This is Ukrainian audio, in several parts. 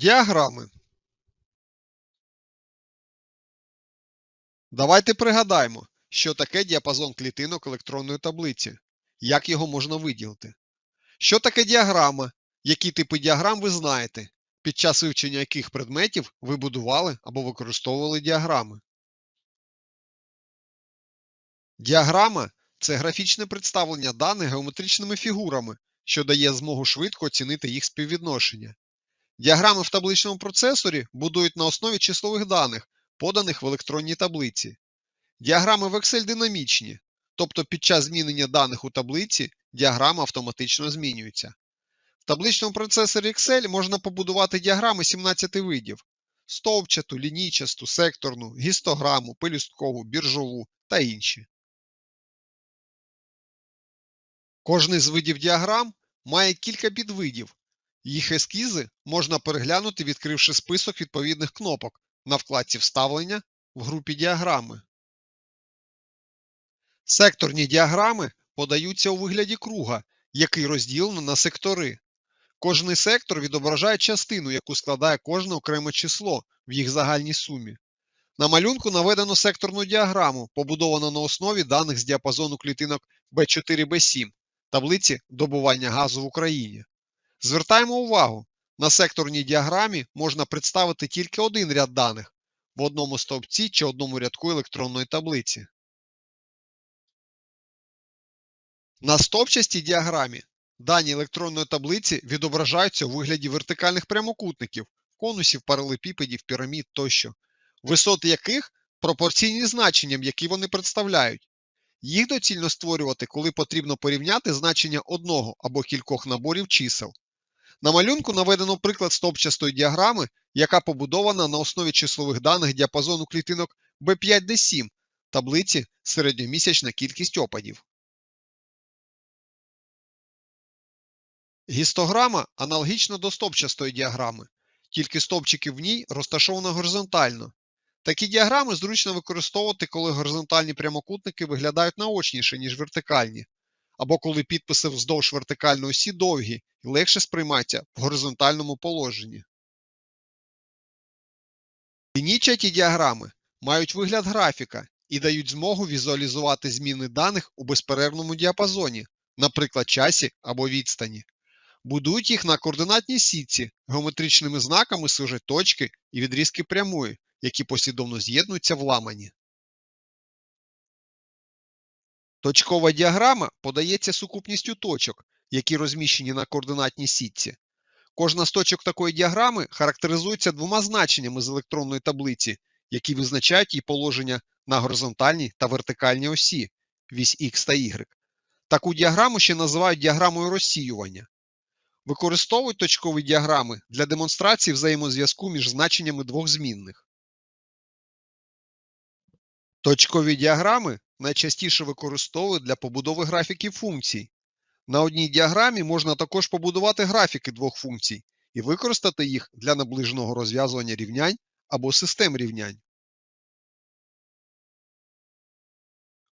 Діаграми. Давайте пригадаємо, що таке діапазон клітинок електронної таблиці, як його можна виділити. Що таке діаграма, які типи діаграм ви знаєте, під час вивчення яких предметів ви будували або використовували діаграми. Діаграма це графічне представлення даних геометричними фігурами, що дає змогу швидко оцінити їх співвідношення. Діаграми в табличному процесорі будують на основі числових даних, поданих в електронній таблиці. Діаграми в Excel динамічні, тобто під час змінення даних у таблиці діаграма автоматично змінюється. В табличному процесорі Excel можна побудувати діаграми 17 видів: стовпчату, лінійчасту, секторну, гістограму, пелюсткову, біржову та інші. Кожний з видів діаграм має кілька підвидів. Їх ескізи можна переглянути, відкривши список відповідних кнопок на вкладці Вставлення в групі діаграми. Секторні діаграми подаються у вигляді круга, який розділено на сектори. Кожний сектор відображає частину, яку складає кожне окреме число в їх загальній сумі. На малюнку наведено секторну діаграму, побудовану на основі даних з діапазону клітинок B4B7 таблиці добування газу в Україні. Звертаємо увагу, на секторній діаграмі можна представити тільки один ряд даних в одному стовпці чи одному рядку електронної таблиці. На стовпчастій діаграмі дані електронної таблиці відображаються у вигляді вертикальних прямокутників, конусів, паралепіпедів, пірамід тощо, висоти яких пропорційні значенням, які вони представляють. Їх доцільно створювати, коли потрібно порівняти значення одного або кількох наборів чисел. На малюнку наведено приклад стовпчастої діаграми, яка побудована на основі числових даних діапазону клітинок B5D7 таблиці середньомісячна кількість опадів. Гістограма аналогічна до стовпчастої діаграми, тільки стовпчики в ній розташовано горизонтально. Такі діаграми зручно використовувати, коли горизонтальні прямокутники виглядають наочніше, ніж вертикальні, або коли підписи вздовж вертикальної осі довгі і легше сприймаються в горизонтальному положенні. Лінійчаті діаграми мають вигляд графіка і дають змогу візуалізувати зміни даних у безперервному діапазоні, наприклад, часі або відстані. Будують їх на координатній сітці, геометричними знаками служать точки і відрізки прямої, які послідовно з'єднуються в ламані. Точкова діаграма подається сукупністю точок, які розміщені на координатній сітці. Кожна з точок такої діаграми характеризується двома значеннями з електронної таблиці, які визначають її положення на горизонтальній та вертикальній осі вісь Х та Y. Таку діаграму ще називають діаграмою розсіювання. Використовують точкові діаграми для демонстрації взаємозв'язку між значеннями двох змінних. Точкові діаграми найчастіше використовують для побудови графіків функцій. На одній діаграмі можна також побудувати графіки двох функцій і використати їх для наближеного розв'язування рівнянь або систем рівнянь.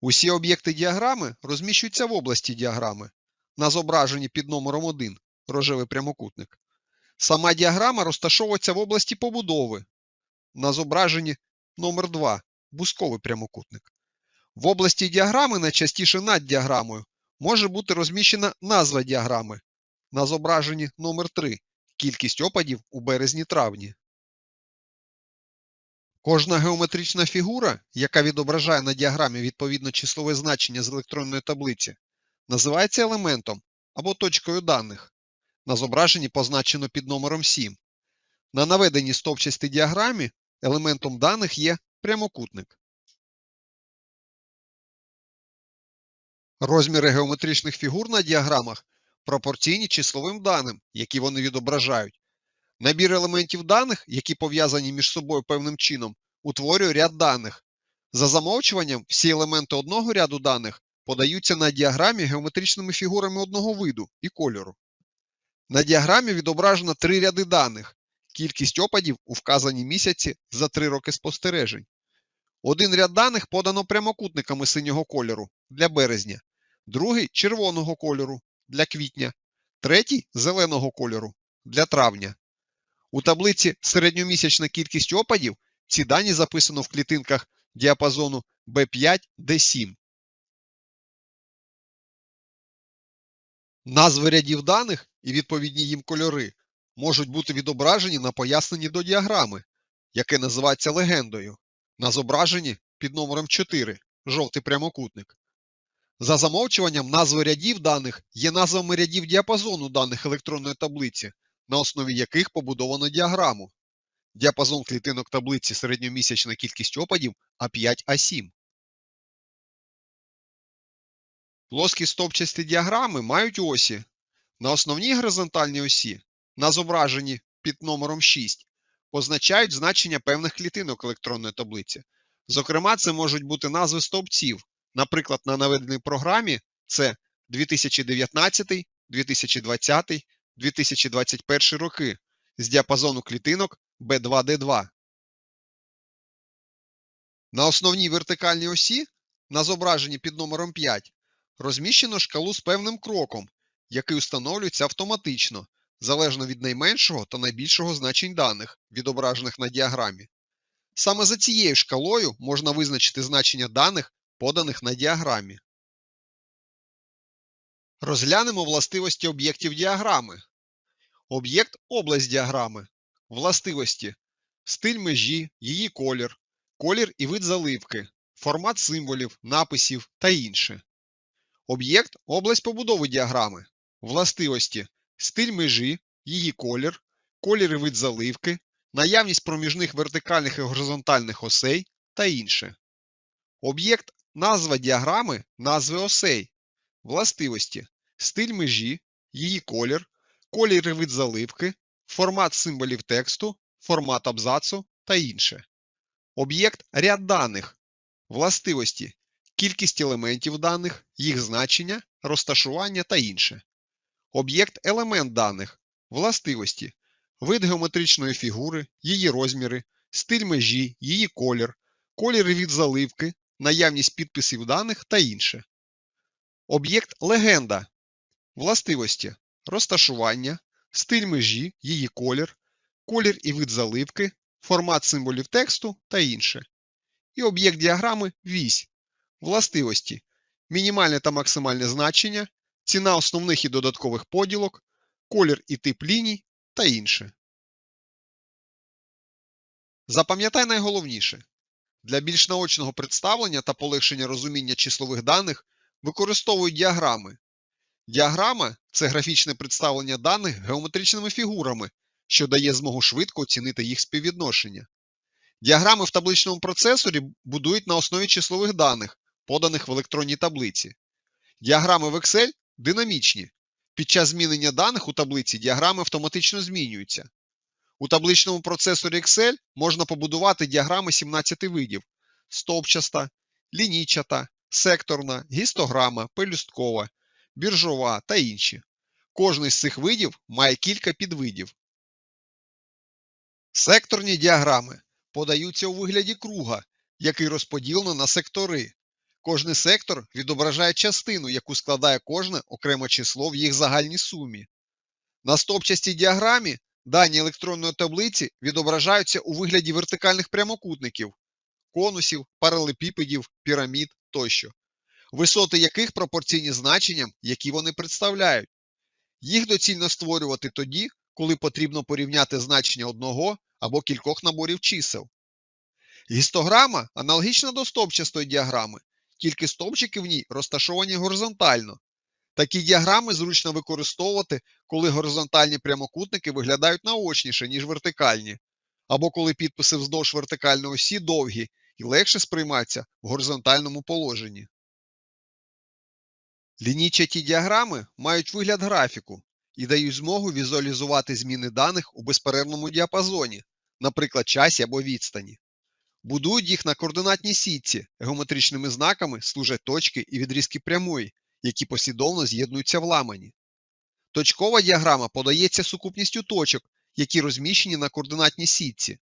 Усі об'єкти діаграми розміщуються в області діаграми на зображенні під номером 1 рожевий прямокутник. Сама діаграма розташовується в області побудови на зображенні номер 2 бусковий прямокутник. В області діаграми, найчастіше над діаграмою, може бути розміщена назва діаграми на зображенні номер 3 кількість опадів у березні-травні. Кожна геометрична фігура, яка відображає на діаграмі відповідно числове значення з електронної таблиці, називається елементом або точкою даних. На зображенні позначено під номером 7. На наведеній стовпчастій діаграмі елементом даних є прямокутник. Розміри геометричних фігур на діаграмах пропорційні числовим даним, які вони відображають. Набір елементів даних, які пов'язані між собою певним чином, утворює ряд даних. За замовчуванням, всі елементи одного ряду даних подаються на діаграмі геометричними фігурами одного виду і кольору. На діаграмі відображено три ряди даних, кількість опадів у вказаній місяці за три роки спостережень. Один ряд даних подано прямокутниками синього кольору для березня, другий червоного кольору для квітня, третій зеленого кольору для травня. У таблиці середньомісячна кількість опадів ці дані записано в клітинках діапазону B5, D7. Назви рядів даних і відповідні їм кольори можуть бути відображені на поясненні до діаграми, яке називається легендою, на зображенні під номером 4 жовтий прямокутник. За замовчуванням назви рядів даних є назвами рядів діапазону даних електронної таблиці, на основі яких побудовано діаграму. Діапазон клітинок таблиці середньомісячна кількість опадів А5, А7. Плоскі стовпчасті діаграми мають осі. На основній горизонтальній осі, на зображенні під номером 6, позначають значення певних клітинок електронної таблиці. Зокрема, це можуть бути назви стовпців. Наприклад, на наведеній програмі це 2019, 2020, 2021 роки з діапазону клітинок B2D2. На основній вертикальній осі, на зображенні під номером 5, розміщено шкалу з певним кроком, який встановлюється автоматично, залежно від найменшого та найбільшого значень даних, відображених на діаграмі. Саме за цією шкалою можна визначити значення даних, поданих на діаграмі. Розглянемо властивості об'єктів діаграми. Об'єкт область діаграми. Властивості стиль межі, її колір, колір і вид заливки, формат символів, написів та інше. Об'єкт область побудови діаграми. Властивості стиль межі, її колір, колір і вид заливки, наявність проміжних вертикальних і горизонтальних осей та інше. Об'єкт назва діаграми назви осей. Властивості стиль межі, її колір, колір і вид заливки, формат символів тексту, формат абзацу та інше. Об'єкт ряд даних. Властивості кількість елементів даних, їх значення, розташування та інше. Об'єкт елемент даних. Властивості вид геометричної фігури, її розміри, стиль межі, її колір, колір від заливки, наявність підписів даних та інше. Об'єкт легенда. Властивості розташування, стиль межі, її колір, колір і вид заливки, формат символів тексту та інше. І об'єкт діаграми вісь. Властивості мінімальне та максимальне значення, ціна основних і додаткових поділок, колір і тип ліній та інше. Запам'ятай найголовніше. Для більш наочного представлення та полегшення розуміння числових даних використовують діаграми. Діаграма це графічне представлення даних геометричними фігурами, що дає змогу швидко оцінити їх співвідношення. Діаграми в табличному процесорі будують на основі числових даних, поданих в електронній таблиці. Діаграми в Excel динамічні. Під час змінення даних у таблиці діаграми автоматично змінюються. У табличному процесорі Excel можна побудувати діаграми 17 видів: стовпчаста, лінійчата, секторна, гістограма, пелюсткова, біржова та інші. Кожний з цих видів має кілька підвидів. Секторні діаграми подаються у вигляді круга, який розподілено на сектори. Кожний сектор відображає частину, яку складає кожне окреме число в їх загальній сумі. На стопчастій діаграмі дані електронної таблиці відображаються у вигляді вертикальних прямокутників, конусів, паралепіпедів, пірамід тощо, висоти яких пропорційні значенням, які вони представляють. Їх доцільно створювати тоді, коли потрібно порівняти значення одного або кількох наборів чисел. Гістограма аналогічна до стовпчастої діаграми, тільки стовпчики в ній розташовані горизонтально. Такі діаграми зручно використовувати, коли горизонтальні прямокутники виглядають наочніше, ніж вертикальні, або коли підписи вздовж вертикальної осі довгі і легше сприймаються в горизонтальному положенні. Лінійчаті діаграми мають вигляд графіку і дають змогу візуалізувати зміни даних у безперервному діапазоні, наприклад, часі або відстані. Будують їх на координатній сітці, геометричними знаками служать точки і відрізки прямої, які послідовно з'єднуються в ламані. Точкова діаграма подається сукупністю точок, які розміщені на координатній сітці.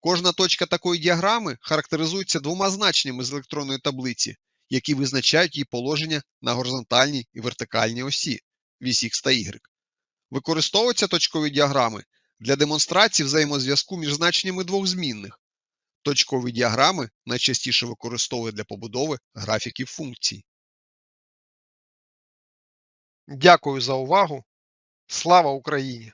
Кожна точка такої діаграми характеризується двома значеннями з електронної таблиці, які визначають її положення на горизонтальній і вертикальній осі вісь Х та Y. Використовуються точкові діаграми для демонстрації взаємозв'язку між значеннями двох змінних. Точкові діаграми найчастіше використовують для побудови графіків функцій. Дякую за увагу. Слава Україні!